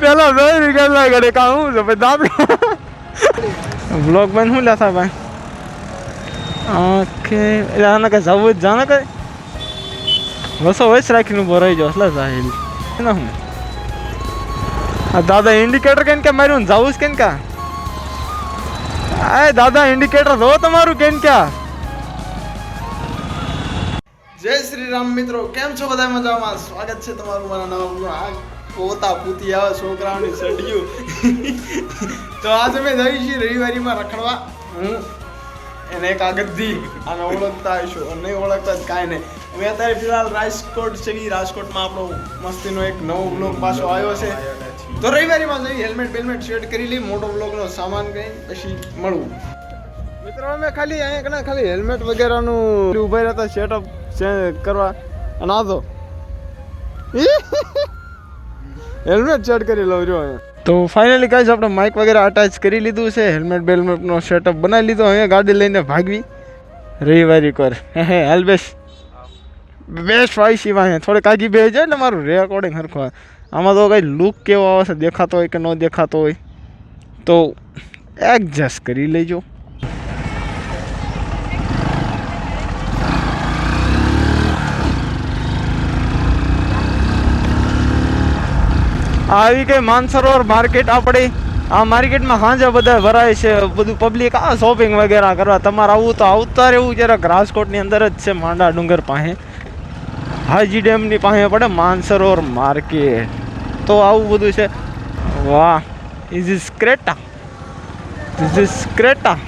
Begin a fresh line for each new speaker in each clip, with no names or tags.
પેલા બે નીકળલા ઘડે કામ હું છે? પછી દાંત બ્લોગ બેન હું લેતા ભાઈ? ઓકે, એટલે આને કઈ જવું જ જાણે કઈ? વસો વસ રાખીને ઊભો રહી જાવ એટલે સાહેલ ના હું આ દાદા ઇન્ડિકેટર કેમ કે માર્યું જવું જ કેમ કા? આ દાદા ઇન્ડિકેટર જો તમારું કેમ ક્યાં જય શ્રી રામ મિત્રો, કેમ છો બધા મજામાં? સ્વાગત છે તમારું મારા નવા આ પોતા પૂતી આવે છોકરાઓની સડિયું તો આજ અમે જઈ છીએ રવિવારીમાં રખડવા. હું એને એક આગળથી આને ઓળખતા આવીશું. નહીં ઓળખતા જ કાંઈ નહીં. અમે અત્યારે ફિલહાલ રાજકોટ છે રાજકોટમાં આપણો મસ્તીનો એક નવો બ્લોગ પાછો આવ્યો છે. તો રવિવારીમાં જઈ હેલ્મેટ બેલમેટ સેટ કરી લઈ, મોટો બ્લોગનો સામાન કઈ પછી મળવું મિત્રો, અમે ખાલી અહીંયા ખાલી હેલ્મેટ વગેરેનું ઊભા રહેતા સેટઅપ કરવા અને આ તો. હેલ્મેટ સેટ કરી લઉં રહ્યો તો ફાઇનલી કાંઈ આપણે માઇક વગેરે અટેચ કરી લીધું છે. હેલ્મેટ બેલ્મેટનો સેટઅપ બનાવી લીધો. અહીંયા ગાડી લઈને ભાગવી. રવિવારી કર. હે હાલ બેસ. બેસ્ટ વાઈ સિવાય થોડે કાગી બે જાય એટલે મારું રેકોર્ડિંગ સરખું. આમાં તો કંઈ લુક કેવો આવે છે, દેખાતો હોય કે ન દેખાતો હોય. તો એડજસ્ટ કરી લેજો. આવી કઈ માનસરોવર માર્કેટ આપણી. આ માર્કેટમાં સાંજે બધા ભરાય છે, બધું પબ્લિક આ શોપિંગ વગેરે કરવા. તમારે આવું તો આવતા રહેવું જરાક રાજકોટની અંદર જ છે, માંડા ડુંગર પાસે. હાજી ડેમની પાસે પડે માનસરોવર માર્કેટ તો આવું બધું છે. વાહ is is Creta is is Creta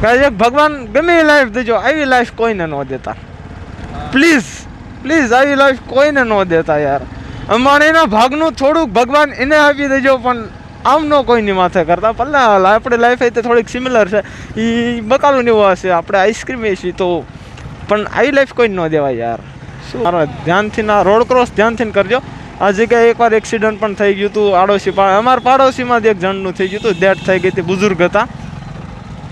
કહે ભગવાન ગમે લાઈફ દેજો, આવી લાઈફ કોઈને ન દેતા. પ્લીઝ પ્લીઝ આવી લાઈફ કોઈને ન દેતા યાર. અમારે એના ભાગનું થોડુંક ભગવાન એને આપી દેજો, પણ આમ ન કોઈની માથે કરતા. પહેલાં આપણે લાઈફ એ તો થોડીક સિમિલર છે. એ બકાલું એવું હશે આપણે આઈસ્ક્રીમ એ છીએ તો. પણ આવી લાઈફ કોઈ ન દેવાય યાર. શું? મારો ધ્યાનથી ના રોડ ક્રોસ ધ્યાનથી કરજો. આ જગ્યાએ એકવાર એક્સિડન્ટ પણ થઈ ગયું હતું, આડોશી અમારા પાડોશીમાં જ એક જણનું થઈ ગયું હતું ડેથ થઈ ગઈ હતી, બુઝુર્ગ હતા.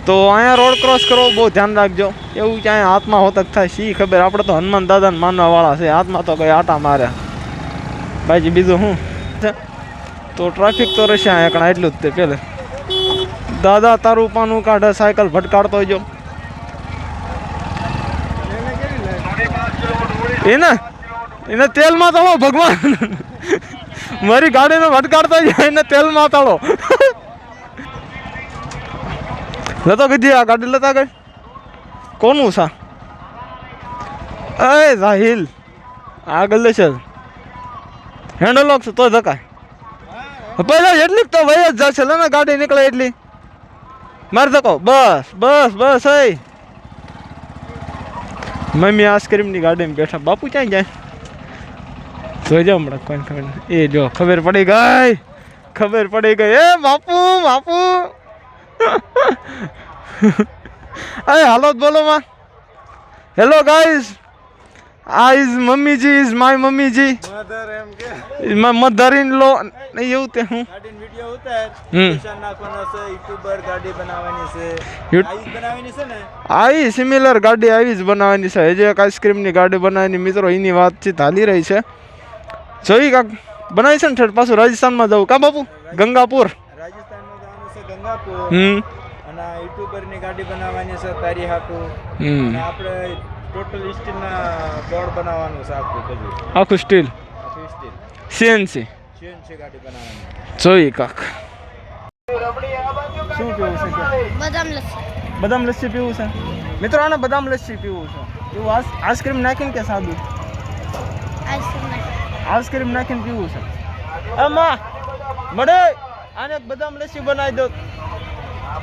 તો અહીંયા રોડ ક્રોસ કરવો બહુ ધ્યાન રાખજો. એવું ક્યાંય હાથમાં હોતક થાય, શી ખબર? આપણે તો હનુમાન દાદાને માનવા વાળા છે, હાથમાં તો કંઈ આટા મારે. બાકી બીજું શું? છે તો ટ્રાફિક તો રહેશે અહીંયા કણા, એટલું જ તે, પેલે. દાદા, તારું પાનું કાઢે, સાયકલ ભટકાડતો જો. એને? એને તેલમાં તળો, ભગવાન. મારી ગાડીને ભટકાડતો જાય એને તેલમાં તળો. લેતો કીધી આ ગાડી લેતા ગઈ? કોનું સા? એ સાહિલ આગળ લેશે હેન્ડલ લોક છે તો ધકાય પહેલા એટલી તો વય જ જશે લે ને ગાડી નીકળે એટલી. માર ધકો બસ બસ બસ એ મમ્મી આઈસ્ક્રીમની ગાડીમાં બેઠા. બાપુ ક્યાં જાય? જોઈ જાઓ હમણાં કોઈ ખબર એ જો, ખબર પડી ગઈ. ખબર પડી ગઈ. એ બાપુ બાપુ. અરે હાલો બોલો માં. હેલો ગાઈઝ આ ઇઝ મમ્મીજી ઇઝ માય મમ્મીજી.
મધર એમ કે.
માય મધર ઇન લો એવું તે હું.
ગાડીન વિડિયો
સિમિલર ગાડી આવી જ બનાવવાની છે. હજી એક આઈસ્ક્રીમની ગાડી બનાવવાની મિત્રો એની વાતચીત હાલી રહી છે. જોઈ કાક. બનાવી છે ને ઠેઠ પાછું રાજસ્થાનમાં જવું. કા બાપુ? ગંગાપુર.
જવાનું
આપું
અને યુટ્યુબરની ગાડી બનાવવાની છે તારી હાટુ.
હમ.
આપણે ટોટલ સ્ટીલના બોર્ડ બનાવવાનું છે આખું બધું.
આખું સ્ટીલ?
આખું સ્ટીલ.
સીએનસી?
સીએનસી ગાડી બનાવવાની.
જોઈ કાક. શું પીવું છે
બદામ લસ્સી.
બદામ લસ્સી પીવું છે? મિત્રો આને બદામ લસ્સી પીવું છે. એવું આઈસ્ક્રીમ નાખીને કે સાદું?
આઈસ્ક્રીમ
નાખીને પીવું છે. અમા મળે આને બદામ લસ્સી બનાવી દો.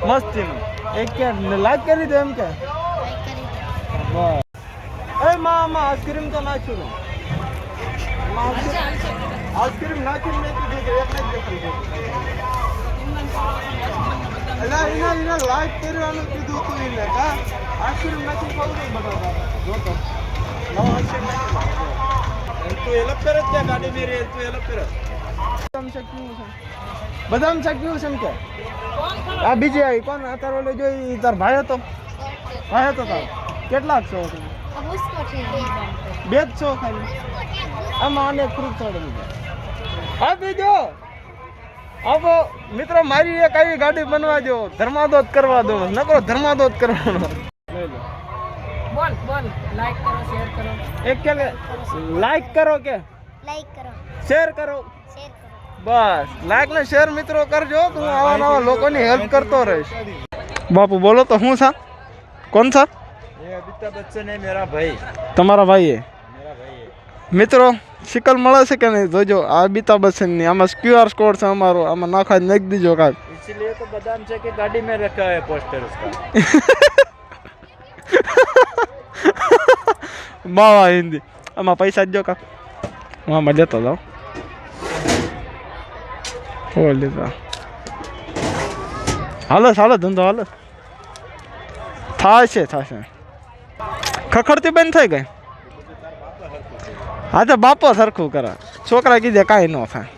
મસ્તીનું. એક કે લાઈક કરી દો એમ કે.
લાઈક એ મા
આમાં આઈસ્ક્રીમ તો નાખ્યું ને આઈસ્ક્રીમ નાખીને મેં કીધું કે એક જ દેખાડી એટલે એના એના લાઈક કરવાનું કીધું તું એને કા આઈસ્ક્રીમ નાખી ખાવું નહીં જો તો. નવો આઈસ્ક્રીમ નાખી
તું એલપ કરે જ ત્યાં ગાડી મેરી તું એલપ કરે
શેક પીવું છે? બદામ શાક કેવું છે કે? આ બીજી આવી કોણ અત્યારે ઓલો જોઈ તાર ભાઈ હતો? ભાઈ હતો તારો? કેટલાક છો બે જ છો ખાલી? આમાં અનેક ફ્રૂટ ચડે હા બીજો આપો મિત્રો મારી એક આવી ગાડી બનવા દો. ધર્માદોત કરવા દો. નકરો ધર્માદોત કરવાનો.
લાઈક કરો શેર કરો.
એક કે લાઈક કરો કે?
લાઈક કરો.
શેર કરો. બસ. લાઈક ને શેર મિત્રો કરજો તું આવા નવા લોકોની હેલ્પ કરતો રહીશ. બાપુ બોલો તો હું સા કોણ સા
અમિતાભ બચ્ચન એ મેરા ભાઈ.
તમારા
ભાઈ એ
મિત્રો સિકલ મળે છે કે નહીં? જોજો આ અમિતાભ બચ્ચનની આમાં ક્યુઆર કોડ છે અમારો. આમાં નાખા નાખી દીજો
કાંક ઇસીલિયે તો બદામ છે કે ગાડી મેં રખા હે પોસ્ટર
બાવા હિન્દી. આમાં પૈસા જ જો કાંક હું આમાં લેતો જાઉં. હો લીધા હાલો હાલો ધંધો હાલો છે થશે ખખડતી બંધ થઈ ગઈ હા તો બાપો સરખું કરે છોકરા કીધે કાંઈ ન થાય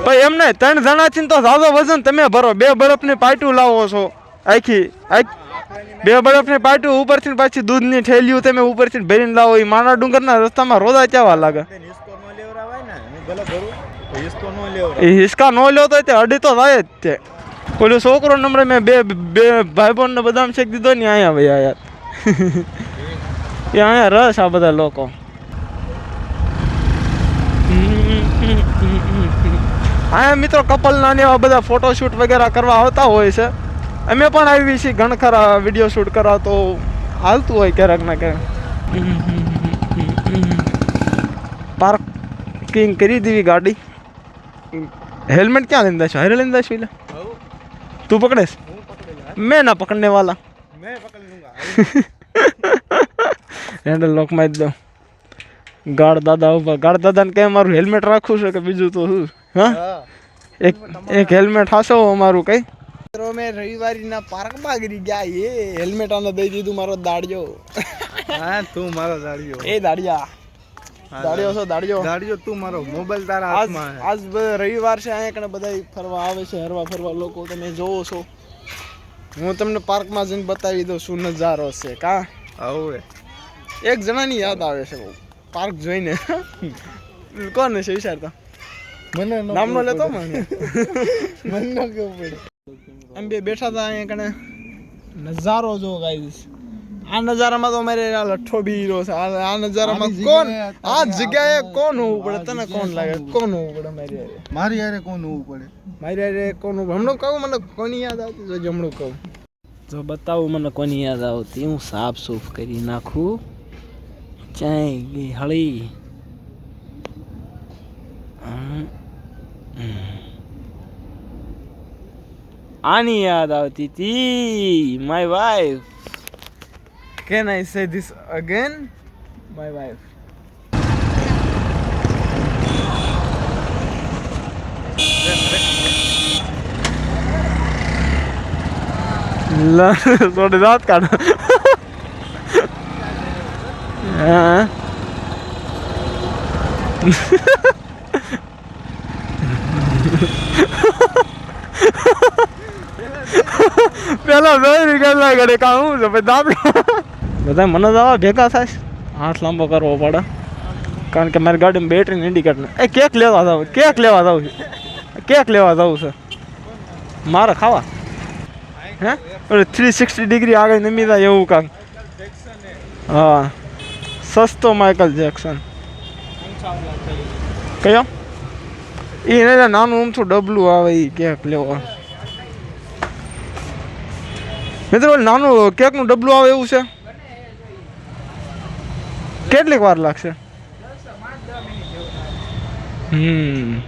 ભાઈ એમ નહીં ત્રણ જણાથી તો ઝાઝો વજન તમે ભરો બે બરફની પાટું લાવો છો આખી બે બરફની પાટું ઉપરથી પાછી દૂધની થેલીઓ તમે ઉપરથી ભરીને લાવો એ માના ડુંગરના રસ્તામાં રોદા ચાવા લાગે એ હિસકા નો લ્યો તો તે અડી તો થાય જ તે. પેલો છોકરો નંબર મેં બે બે ભાઈ ને બદામ શેક દીધો ને અહીંયા ભાઈ યાર. એ અહીંયા રસ આ બધા લોકો. અહીંયા મિત્રો કપલના ને એવા બધા ફોટોશૂટ વગેરે કરવા આવતા હોય છે. અમે પણ આવી છીએ, ઘણ ખરા વીડિયો શૂટ કરવા તો હાલતું હોય ક્યારેક ને ક્યારેક. પાર્કિંગ કરી દેવી ગાડી. હેલ્મેટ ક્યાં લઈને દઈશું હારે લઈને દઈશું એટલે તું પકડેશ મેં
ના પકડને વાલા
હેન્ડલ લોકમાં જ ગાડ દાદા ઊભા ગાડ દાદાને કઈ મારું હેલ્મેટ રાખવું છે કે બીજું તો શું હા એક એક હેલ્મેટ હાસો અમારું કઈ મિત્રો મેં રવિવારીના પાર્કમાં ગરી ગયા. એ હેલ્મેટ અને દઈ દીધું મારો દાડ્યો.
હા તું મારો દાડિયો.
એ દાડિયા. દાડીઓ છો
દાડીઓ? દાડીઓ તું
મારો
મોબાઈલ તારા હાથમાં
આજ રવિવાર છે અહીંયા કને બધા ફરવા આવે છે હરવા ફરવા લોકો તમે જોવો છો. હું તમને પાર્કમાં જઈને બતાવી દઉં શું નજારો છે કા?
હવે
એક જણાની યાદ આવે છે પાર્ક જોઈને. કોણ છે વિચારતા?
મને
નામનો લેતો મને.
મને કેવું પડે.
એમ બે બેઠા હતા અહીંયા કને નજારો જો ગાઈઝ આ નજારામાં તો અમારે આ લઠ્ઠો બી છે. આ નજારામાં કોણ? આ જગ્યાએ કોણ હોવું પડે? તને કોણ લાગે? કોણ હોવું પડે મારી યારે
મારી યારે કોણ હોવું પડે?
મારી યારે કોણ હોવું- હમણાં કહું મને કોની યાદ આવતી? જો જમણું કહું.
જો બતાવું મને કોની યાદ આવતી. હું સાફ સૂફ કરી નાખું. ચાય ગઈ હળી. આની યાદ આવતી હતી my wife
Can I say this again? My wife. લા થોડી દાંત કાઢ હા પેલા દોઈ નીકળવા ઘડે કામ હું છે પછી દાંત બધા મને દવા ભેગા થાય. હાથ લાંબો કરવો પડે. કારણ કે મારી ગાડીમાં બેટરી ઇન્ડિકેટર એ કેક લેવા જાવ કેક લેવા જાવ છે. કેક લેવા જવું છે. મારે ખાવા. હે? એટલે થ્રી સિક્સટી ડિગ્રી આગળ નમી જાય એવું કાંક. હા. સસ્તો માઇકલ જેક્સન કયો? એ નાનું ઊંચું ડબલું આવે એ કેક લેવો. મિત્રો નાનું કેકનું ડબલું આવે એવું છે? કેટલીક વાર લાગશે? હમ.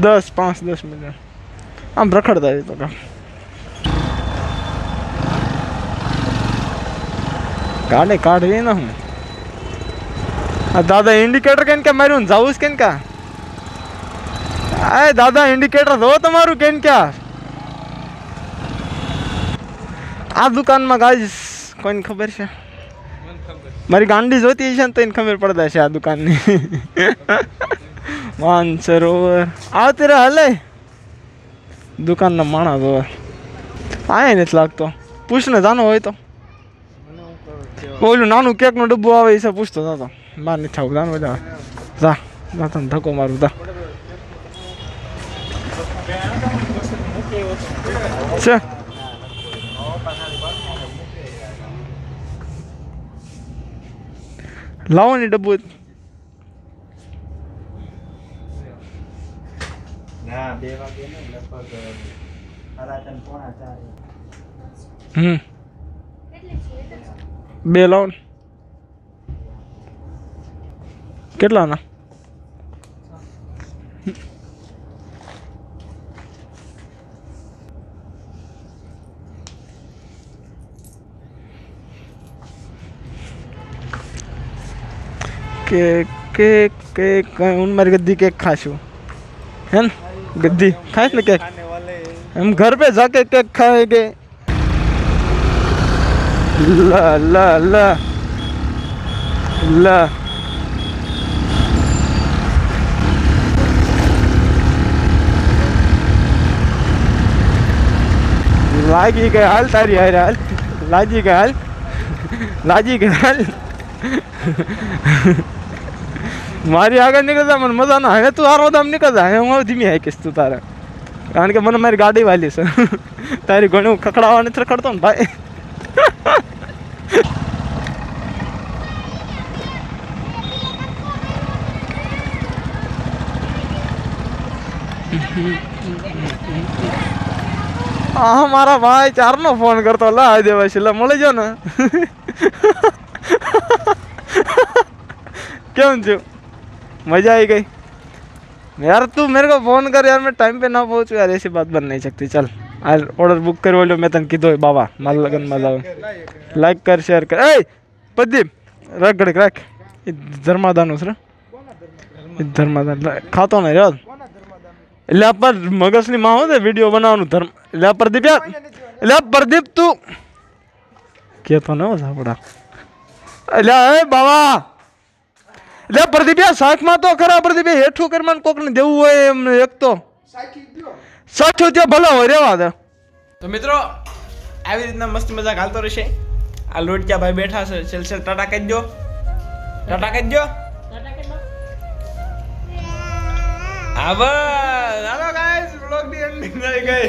દસ પાંચ દસ મિનિટ. આમ રખડતા જતો કામ. કાઢે કાઢવી ને હું. આ દાદા ઇન્ડિકેટર કેમ કે માર્યું જાવું કેમ કા? આ દાદા ઇન્ડિકેટર દો તમારું કેમ ક્યાં આ દુકાનમાં ગાઈઝ કોઈને ખબર છે? મારી ગાંડી જોતી હશે ને તો એને ખબર પડતા છે આ દુકાનની. માનસરોવર. આવતી રહે હલે. દુકાનના માણા જોવે આય નથી લાગતો. પૂછને જાનો હોય તો. ઓલું નાનું કેકનો ડબ્બો આવે છે, પૂછતો જાતો. બહાર નથી આવું જાનું બધા જા જા, તને ધક્કો મારું, જા. છે. લાવો ને ડબ્બુ
ના બે વાગે ને લગભગ સાડા ત્રણ પોણા ચાર
હમ બે લાવો ને કેટલાના केक केक केक उन मारी गद्दी केक खाशू है ना गद्दी खाए ना केक
खाने वाले
हम घर पे जाके केक खाएंगे ला ला ला ला લાગી ગઈ હાલ તારી હારે હાલ લાગી ગઈ હાલ લાગી ગઈ હાલ મારી આગળ નીકળતા મને મજા ના હવે તું આરો દામ નીકળતા હવે હું ધીમી હાકીશ તું તારે. કારણ કે મને મારી ગાડી વાલી છે. તારી ઘણી ખખડાવા નથી રખડતો ને ભાઈ. હા મારા ભાઈ ચારનો ફોન કરતો. લા દેવા છે લા, મળી જાઓ ને. કેમ છું? मजा आई गई यार तू मेरे को फोन कर यार मैं टाइम पे ना पहुंचू यार ऐसी बात बन नहीं सकती चल आज ऑर्डर बुक कर बोलो मैं तन कीधो बाबा माल लगन मजा लाइक कर शेयर कर ए प्रदीप रख घड़क रख એ ધર્માદાનું છે એ ધર્માદાન લા, ખાતો નહીં યાર એટલે આ પર મગજની માં હોય ને વિડીયો બનાવવાનું ધર્મ એટલે આ પ્રદીપ યાર એટલે આ પ્રદીપ તું કેતો ને સાપડા એટલે એ બાવા એટલે પ્રદીપ્યા શાકમાં તો ખરા પ્રદીપ્યા હેઠું કરીને કોકને દેવું હોય એમ એક તો. સાઠું ત્યાં ભલે હોય રેવા દે.
તો મિત્રો આવી રીતના મસ્ત મજાક હાલતો રહેશે. આ લોટક્યા ભાઈ બેઠા છે છેલ છેલ ટાટા કહી દો ટાટા કહી દો આવા હાલો ગાઈસ બ્લોગની એન્ડિંગ થઈ ગઈ.